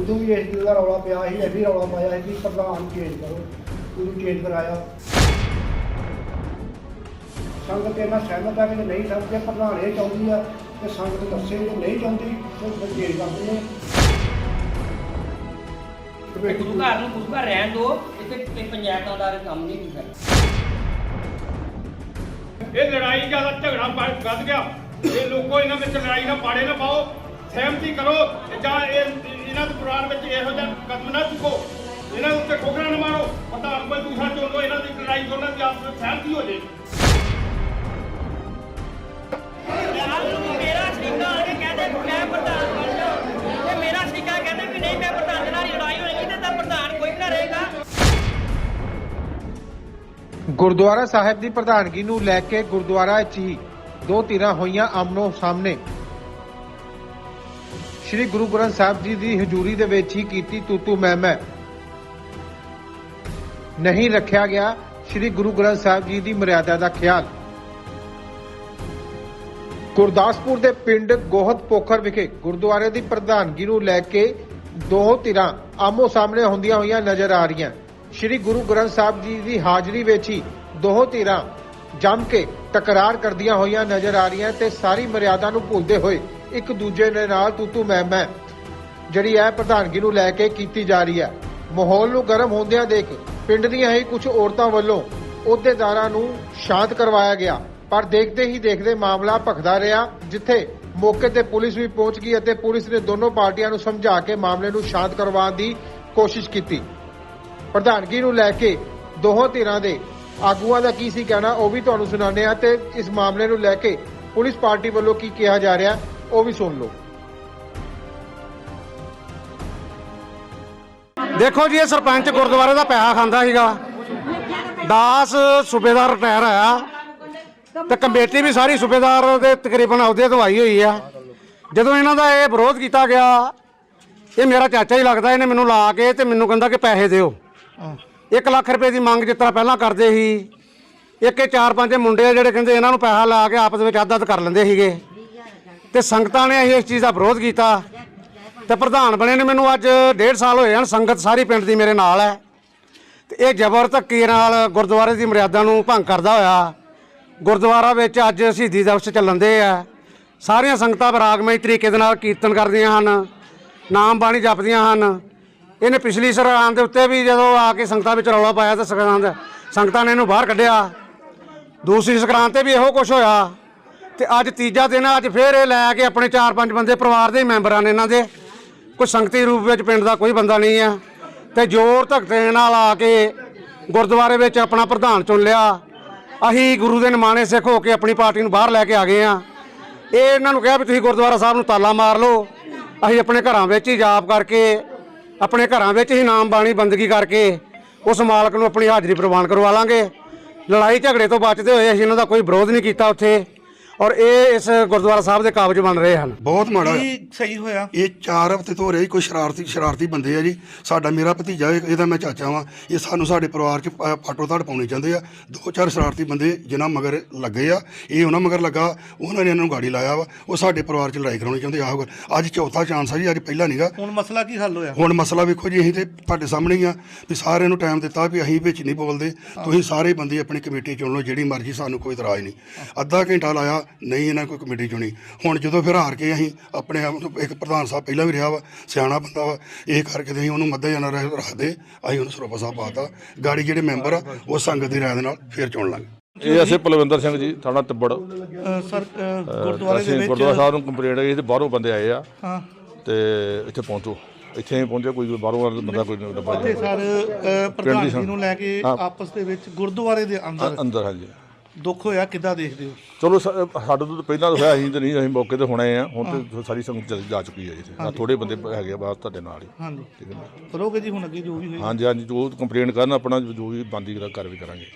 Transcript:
ਉਦੋਂ ਵੀ ਇਸ ਦਾ ਰੌਲਾ ਪਿਆ ਸੀ ਇਹ ਵੀ ਰੌਲਾ ਪਾਇਆ ਸੀ ਕਿ ਪ੍ਰਧਾਨ ਚੇਂਜ ਕਰੋ ਉਦੋਂ ਚੇਂਜ ਕਰਾਇਆ। ਸੰਗਤ ਇਹਨਾਂ ਸਹਿਮਤ ਹੈ ਕਿ ਨਹੀਂ ਸਭ ਜੇ ਪ੍ਰਧਾਨ ਇਹ ਚਾਹੁੰਦੀ ਆ ਤੇ ਸੰਗਤ ਦੱਸੇ ਜੇ ਨਹੀਂ ਚਾਹੁੰਦੀ ਤਾਂ ਫਿਰ ਚੇਂਜ ਕਰ ਦਿੰਦੇ ਤੇ ਗੁਰੂ ਘਰ ਨੂੰ ਗੁਰੂ ਘਰ ਰਹਿਣ ਦਿਓ ਇੱਥੇ ਪੰਚਾਇਤਾਂ ਦਾ ਕੰਮ ਨਹੀਂ ਹੁੰਦਾ। ਇਹ ਲੜਾਈ ਜ਼ਿਆਦਾ ਝਗੜਾ ਵੱਧ ਗਿਆ। ਇਹ ਲੋਕੋ ਇਹਨਾਂ ਵਿੱਚ ਲੜਾਈ ਨਾ ਪਾੜੇ ਨਾ ਪਾਓ। ਸਹਿਮਤੀ ਕਰੋ ਜਾਂ ਇਹ ਇਹਨਾਂ ਦੇ ਪੁਰਾਣ ਵਿੱਚ ਇਹੋ ਜਿਹਾ ਕਦਮ ਨਾ ਚੁੱਕੋ। ਇਹਨਾਂ ਦੇ ਉੱਤੇ ਠੋਕਰਾਂ ਨਾ ਮਾਰੋ। ਪ੍ਰਧਾਨ ਕੋਈ ਦੂਸਰਾ ਚੁਣ ਲਓ ਇਹਨਾਂ ਦੀ ਲੜਾਈ ਦੋਨਾਂ ਦੀ ਆਪਸ ਵਿੱਚ ਸਹਿਮਤੀ ਹੋ ਜੇ। ਮੇਰਾ ਸ਼ਰੀਕਾ ਆ ਕੇ ਕਹਿੰਦੇ ਮੈਂ ਪ੍ਰਧਾਨ ਬਣ ਜਾ ਤੇ ਮੇਰਾ ਸ਼ਰੀਕਾ ਕਹਿੰਦੇ ਵੀ ਨਹੀਂ ਮੈਂ ਪ੍ਰਧਾਨ ਦੇ ਨਾਲ ਹੀ ਲੜਾਈ ਹੋਏਗੀ ਤੇ ਤਾਂ ਪ੍ਰਧਾਨ ਕੋਈ ਨਾ ਰਹੇਗਾ। ਗੁਰਦੁਆਰਾ ਸਾਹਿਬ ਦੀ ਪ੍ਰਧਾਨਗੀ ਨੂੰ ਲੈ ਕੇ ਗੁਰਦੁਆਰਾ 'ਚ ਹੀ ਦੋ ਧਿਰਾਂ ਹੋਈਆਂ ਆਮਨੋ ਸਾਹਮਣੇ। ਸ੍ਰੀ ਗੁਰੂ ਗ੍ਰੰਥ ਸਾਹਿਬ ਜੀ ਦੀ ਹਜ਼ੂਰੀ ਦੇ ਵਿੱਚ ਹੀ ਕੀਤੀ ਤੂਤੂ ਮੈਂ ਮੈਂ ਨਹੀਂ ਰੱਖਿਆ ਗਿਆ ਸ੍ਰੀ ਗੁਰੂ ਗ੍ਰੰਥ ਸਾਹਿਬ ਜੀ ਦੀ ਮਰਿਆਦਾ ਦਾ ਖਿਆਲ। ਗੁਰਦਾਸਪੁਰ ਦੇ ਪਿੰਡ ਗੋਹਤ ਪੋਖਰ ਵਿਖੇ ਗੁਰਦੁਆਰੇ ਦੀ ਪ੍ਰਧਾਨਗੀ ਨੂੰ ਲੈ ਕੇ ਦੋ ਧਿਰਾਂ ਆਮੋ ਸਾਹਮਣੇ ਹੁੰਦੀਆਂ ਹੋਈਆਂ ਨਜ਼ਰ ਆ ਰਹੀਆਂ। ਸ੍ਰੀ ਗੁਰੂ ਗ੍ਰੰਥ ਸਾਹਿਬ ਜੀ ਦੀ ਹਾਜ਼ਰੀ ਵਿੱਚ ਹੀ ਦੋ ਧਿਰਾਂ ਜੰਮ ਕੇ ਤਕਰਾਰ ਕਰਦੀਆਂ ਹੋਈਆਂ ਨਜ਼ਰ ਆ ਰਹੀਆਂ ਤੇ ਸਾਰੀ ਮਰਿਆਦਾ ਨੂੰ ਭੁੱਲਦੇ ਹੋਏ ਇੱਕ ਦੂਜੇ ਦੇ ਨਾਲ ਤੂਤੂ ਮੈਂ ਮੈਂ। ਜਿਹੜੀ ਹੈ ਪ੍ਰਧਾਨਗੀ ਨੂੰ ਲੈ ਕੇ ਕੀਤੀ ਜਾ ਰਹੀ ਹੈ। ਮਾਹੌਲ ਨੂੰ ਗਰਮ ਹੁੰਦਿਆਂ ਦੇਖ ਪਿੰਡ ਦੀਆਂ ਹੀ ਕੁਝ ਔਰਤਾਂ ਵੱਲੋਂ ਅਹੁਦੇਦਾਰਾਂ ਨੂੰ ਸ਼ਾਂਤ ਕਰਵਾਇਆ ਗਿਆ। ਪਰ ਦੇਖਦੇ ਹੀ ਦੇਖਦੇ ਮਾਮਲਾ ਭਖਦਾ ਰਿਹਾ, ਜਿੱਥੇ ਮੌਕੇ ਤੇ ਪੁਲਿਸ ਵੀ ਪਹੁੰਚ ਗਈ ਅਤੇ ਪੁਲਿਸ ਨੇ ਦੋਨੋਂ ਪਾਰਟੀਆਂ ਨੂੰ ਸਮਝਾ ਕੇ ਮਾਮਲੇ ਨੂੰ ਸ਼ਾਂਤ ਕਰਵਾਉਣ ਦੀ ਕੋਸ਼ਿਸ਼ ਕੀਤੀ। ਪ੍ਰਧਾਨਗੀ ਨੂੰ ਲੈ ਕੇ ਦੋਹਾਂ ਧਿਰਾਂ ਦੇ ਆਗੂਆਂ ਦਾ ਕੀ ਸੀ ਕਹਿਣਾ, ਉਹ ਵੀ ਤੁਹਾਨੂੰ ਸੁਣਾਉਂਦੇ ਆ ਤੇ ਇਸ ਮਾਮਲੇ ਨੂੰ ਲੈ ਕੇ ਪੁਲਿਸ ਪਾਰਟੀ ਵੱਲੋਂ ਕੀ ਕਿਹਾ ਜਾ ਰਿਹਾ, ਉਹ ਵੀ ਸੁਣ ਲਓ। ਦੇਖੋ ਜੀ, ਇਹ ਸਰਪੰਚ ਗੁਰਦੁਆਰੇ ਦਾ ਪੈਸਾ ਖਾਂਦਾ ਸੀਗਾ। ਦਾਸ ਸੂਬੇਦਾਰ ਰਿਟਾਇਰ ਹੋਇਆ ਤੇ ਕਮੇਟੀ ਵੀ ਸਾਰੀ ਸੂਬੇਦਾਰ ਦੇ ਤਕਰੀਬਨ ਅਹੁਦੇ ਤੋਂ ਆਈ ਹੋਈ ਆ। ਜਦੋਂ ਇਹਨਾਂ ਦਾ ਇਹ ਵਿਰੋਧ ਕੀਤਾ ਗਿਆ, ਇਹ ਮੇਰਾ ਚਾਚਾ ਹੀ ਲੱਗਦਾ, ਇਹਨੇ ਮੈਨੂੰ ਲਾ ਕੇ ਤੇ ਮੈਨੂੰ ਕਹਿੰਦਾ ਕਿ ਪੈਸੇ ਦਿਓ। 1 ਲੱਖ ਰੁਪਏ ਦੀ ਮੰਗ ਜਿਸ ਤਰ੍ਹਾਂ ਪਹਿਲਾਂ ਕਰਦੇ ਸੀ, ਇੱਕ ਇਹ ਚਾਰ ਪੰਜ ਮੁੰਡੇ ਆ ਜਿਹੜੇ ਕਹਿੰਦੇ ਇਹਨਾਂ ਨੂੰ ਪੈਸਾ ਲਾ ਕੇ ਆਪਸ ਵਿੱਚ ਅੱਧ-ਅੱਧ ਕਰ ਲੈਂਦੇ ਸੀਗੇ। ਤੇ ਸੰਗਤਾਂ ਨੇ ਇਸ ਚੀਜ਼ ਦਾ ਵਿਰੋਧ ਕੀਤਾ। ਤੇ ਪ੍ਰਧਾਨ ਬਣੇ ਨੇ ਮੈਨੂੰ ਅੱਜ ਡੇਢ ਸਾਲ ਹੋਏ ਹਨ, ਸੰਗਤ ਸਾਰੀ ਪਿੰਡ ਦੀ ਮੇਰੇ ਨਾਲ ਹੈ। ਤੇ ਇਹ ਜ਼ਬਰ ਧੱਕੇ ਨਾਲ ਗੁਰਦੁਆਰੇ ਦੀ ਮਰਿਆਦਾ ਨੂੰ ਭੰਗ ਕਰਦਾ ਹੋਇਆ। ਗੁਰਦੁਆਰਾ ਵਿੱਚ ਅੱਜ ਸ਼ਹੀਦੀ ਦਿਵਸ ਚੱਲਣ ਦੇ ਆ। ਸਾਰੀਆਂ ਸੰਗਤਾਂ ਬਰਾਗਮਈ ਤਰੀਕੇ ਦੇ ਨਾਲ ਕੀਰਤਨ ਕਰਦੀਆਂ ਹਨ, ਨਾਮ ਬਾਣੀ ਜਪਦੀਆਂ ਹਨ। ਇਹਨੇ ਪਿਛਲੀ ਸਰਾਂ ਦੇ ਉੱਤੇ ਵੀ ਜਦੋਂ ਆ ਕੇ ਸੰਗਤਾਂ ਵਿੱਚ ਰੌਲਾ ਪਾਇਆ ਤਾਂ ਸੰਗਤਾਂ ਸੰਗਤਾਂ ਨੇ ਇਹਨੂੰ ਬਾਹਰ ਕੱਢਿਆ। ਦੂਸਰੀ ਸੰਕਰਾਂਤ ਤੇ ਵੀ ਇਹੋ ਕੁਝ ਹੋਇਆ। ਤੇ ਅੱਜ ਤੀਜਾ ਦਿਨ ਆ, ਅੱਜ ਫੇਰ ਇਹ ਲੈ ਕੇ ਆਪਣੇ 4-5 ਬੰਦੇ ਪਰਿਵਾਰ ਦੇ ਮੈਂਬਰਾਂ ਨੇ ਇਹਨਾਂ ਦੇ। ਕੋਈ ਸੰਗਤੀ ਰੂਪ ਵਿੱਚ ਪਿੰਡ ਦਾ ਕੋਈ ਬੰਦਾ ਨਹੀਂ ਆ। ਤੇ ਜ਼ੋਰ ਧੱਕੇ ਨਾਲ ਆ ਕੇ ਗੁਰਦੁਆਰੇ ਵਿੱਚ ਆਪਣਾ ਪ੍ਰਧਾਨ ਚੁਣ ਲਿਆ। ਅਸੀਂ ਗੁਰੂ ਦੇ ਨਿਮਾਣੇ ਸਿੱਖ ਹੋ ਕੇ ਆਪਣੀ ਪਾਰਟੀ ਨੂੰ ਬਾਹਰ ਲੈ ਕੇ ਆ ਗਏ ਆ। ਇਹ ਇਹਨਾਂ ਨੂੰ ਕਿਹਾ ਵੀ ਤੁਸੀਂ ਗੁਰਦੁਆਰਾ ਸਾਹਿਬ ਨੂੰ ਤਾਲਾ ਮਾਰ ਲਓ। ਅਸੀਂ ਆਪਣੇ ਘਰਾਂ ਵਿੱਚ ਹੀ ਜਾਪ ਕਰਕੇ ਆਪਣੇ ਘਰਾਂ ਵਿੱਚ ਹੀ ਨਾਮ ਬਾਣੀ ਬੰਦਗੀ ਕਰਕੇ ਉਸ ਮਾਲਕ ਨੂੰ ਆਪਣੀ ਹਾਜ਼ਰੀ ਪ੍ਰਵਾਨ ਕਰਵਾ ਲਾਂਗੇ। ਲੜਾਈ ਝਗੜੇ ਤੋਂ ਬਚਦੇ ਹੋਏ ਅਸੀਂ ਇਹਨਾਂ ਦਾ ਕੋਈ ਵਿਰੋਧ ਨਹੀਂ ਕੀਤਾ ਉੱਥੇ। ਔਰ ਇਹ ਇਸ ਗੁਰਦੁਆਰਾ ਸਾਹਿਬ ਦੇ ਕਾਬਜ ਬਣ ਰਹੇ ਹਨ। ਬਹੁਤ ਮਾੜਾ ਹੋਇਆ। ਕੀ ਸਹੀ ਹੋਇਆ? ਇਹ 4 ਹਫ਼ਤੇ ਤੋਂ ਹੋ ਰਿਹਾ ਕੋਈ ਸ਼ਰਾਰਤੀ ਸ਼ਰਾਰਤੀ ਬੰਦੇ ਆ ਜੀ। ਸਾਡਾ ਮੇਰਾ ਭਤੀਜਾ ਇਹ- ਇਹਦਾ ਮੈਂ ਚਾਚਾ ਵਾਂ। ਇਹ ਸਾਨੂੰ ਸਾਡੇ ਪਰਿਵਾਰ 'ਚ ਪ- ਪਾਟੋ ਧੜ ਪਾਉਣੇ ਚਾਹੁੰਦੇ ਆ। ਦੋ ਚਾਰ ਸ਼ਰਾਰਤੀ ਬੰਦੇ ਜਿਨ੍ਹਾਂ ਮਗਰ ਲੱਗੇ ਆ। ਇਹ ਉਹਨਾਂ ਮਗਰ ਲੱਗਾ। ਉਹਨਾਂ ਨੇ ਇਹਨਾਂ ਨੂੰ ਗਾੜੀ ਲਾਇਆ ਵਾ। ਉਹ ਸਾਡੇ ਪਰਿਵਾਰ 'ਚ ਲੜਾਈ ਕਰਾਉਣੀ ਚਾਹੁੰਦੇ ਆਹ ਗੱਲ। ਅੱਜ ਚੌਥਾ ਚਾਂਸ ਆ ਜੀ। ਅੱਜ ਪਹਿਲਾ ਨਹੀਂਗਾ ਹੁਣ ਮਸਲਾ ਕੀ ਹੱਲ ਹੋਇਆ? ਹੁਣ ਮਸਲਾ ਵੇਖੋ ਜੀ ਅਸੀਂ ਤੇ ਤੁਹਾਡੇ ਸਾਹਮਣੇ ਹੀ ਆ ਵੀ ਸਾਰਿਆਂ ਨੂੰ ਟਾਈਮ ਦਿੱਤਾ ਵੀ ਅਸੀਂ ਵਿੱਚ ਨਹੀਂ ਬੋਲਦੇ। ਤੁਸੀਂ ਸਾਰੇ ਬੰਦੇ ਆਪਣੀ ਕਮੇਟੀ ਚੁਣ ਲਓ ਜਿਹੜੀ ਮਰਜ਼ੀ ਸਾਨੂੰ ਕੋਈ ਇਤਰਾਜ਼ ਨਹੀਂ। ਅੱਧਾ ਘੰਟਾ ਲਾਇਆ। ਨਹੀਂ ਇਹਨਾਂ ਕੋਈ ਕਮੇਟੀ ਚੁਣੀ। ਹੁਣ ਜਦੋਂ ਫਿਰ ਹਾਰ ਕੇ ਅਸੀਂ ਆਪਣੇ ਆਪ ਨੂੰ ਇੱਕ ਪ੍ਰਧਾਨ ਸਾਹਿਬ ਪਹਿਲਾਂ ਵੀ ਰਿਹਾ ਵਾ ਸਿਆਣਾ ਬੰਦਾ ਵਾ ਇਹ ਕਰਕੇ ਅਸੀਂ ਉਹਨੂੰ ਮੱਦੇ ਜਾਣਾ ਰੱਖਦੇ ਅਸੀਂ ਉਹਨੂੰ ਸਰੋਪਾ ਸਾਹਿਬ ਪਾਤਾ। ਗਾੜੀ ਜਿਹੜੇ ਮੈਂਬਰ ਆ ਉਹ ਸੰਗਤ ਦੀ ਰਾਏ ਦੇ ਨਾਲ ਫਿਰ ਚੁਣ ਲਾਂਗੇ। ਇਹ ਅਸੀਂ ਪਲਵਿੰਦਰ ਸਿੰਘ ਜੀ ਥਾਣਾ ਤਿੱਬੜ। ਸਰ ਗੁਰਦੁਆਰੇ ਦੇ ਅਸੀਂ ਗੁਰਦੁਆਰਾ ਵਿੱਚ ਸਾਹਿਬ ਨੂੰ ਕੰਪਲੇਂਟ ਆਈ ਤੇ ਬਾਹਰੋਂ ਬੰਦੇ ਆਏ ਆ। ਹਾਂ। ਤੇ ਇੱਥੇ ਪਹੁੰਚੋ। ਇੱਥੇ ਪਹੁੰਚਿਆ ਕੋਈ ਬਾਹਰੋਂ ਵਾਲਾ ਬੰਦਾ ਕੋਈ ਲੱਭਾ ਤੇ ਸਰ ਅ, ਪ੍ਰਧਾਨਗੀ ਸੰਗ- ਨੂੰ ਲੈ ਕੇ। ਆਪਸ ਦੇ ਵਿੱਚ ਗੁਰਦੁਆਰੇ ਦੇ ਅੰਦਰ। ਅੰਦਰ ਹਾਂਜੀ। ਦੁੱਖ ਹੋਇਆ ਕਿੱਦਾਂ ਦੇਖਦੇ ਹੋ? ਚਲੋ ਸਾ- ਸਾਡੇ ਤੋਂ ਤਾਂ ਪਹਿਲਾਂ ਤਾਂ ਹੋਇਆ ਅਸੀਂ ਤਾਂ ਨਹੀਂ ਅਸੀਂ ਮੌਕੇ ਤੇ ਹੁਣੇ ਆ। ਹੁਣ ਤੇ ਸਾਰੀ ਸੰਗਤ ਚਲੀ ਜਾ ਚੁੱਕੀ ਹੈ ਜੀ ਥੋੜੇ ਬੰਦੇ ਹੈਗੇ ਆ ਬਾਹਰ ਤੁਹਾਡੇ ਨਾਲ ਹੀ। ਹਾਂਜੀ। ਠੀਕ ਹੈ? ਕਰੋਗੇ ਜੀ ਹੁਣ ਅੱਗੇ ਜੋ ਵੀ ਹੋਏ ਹਾਂਜੀ ਹਾਂਜੀ ਜੋ ਕੰਪਲੇਂਟ ਕਰਨ ਆਪਣਾ ਜੋ ਵੀ ਬੰਦੀ ਕਾਰਵਾਈ ਕਰਾਂਗੇ।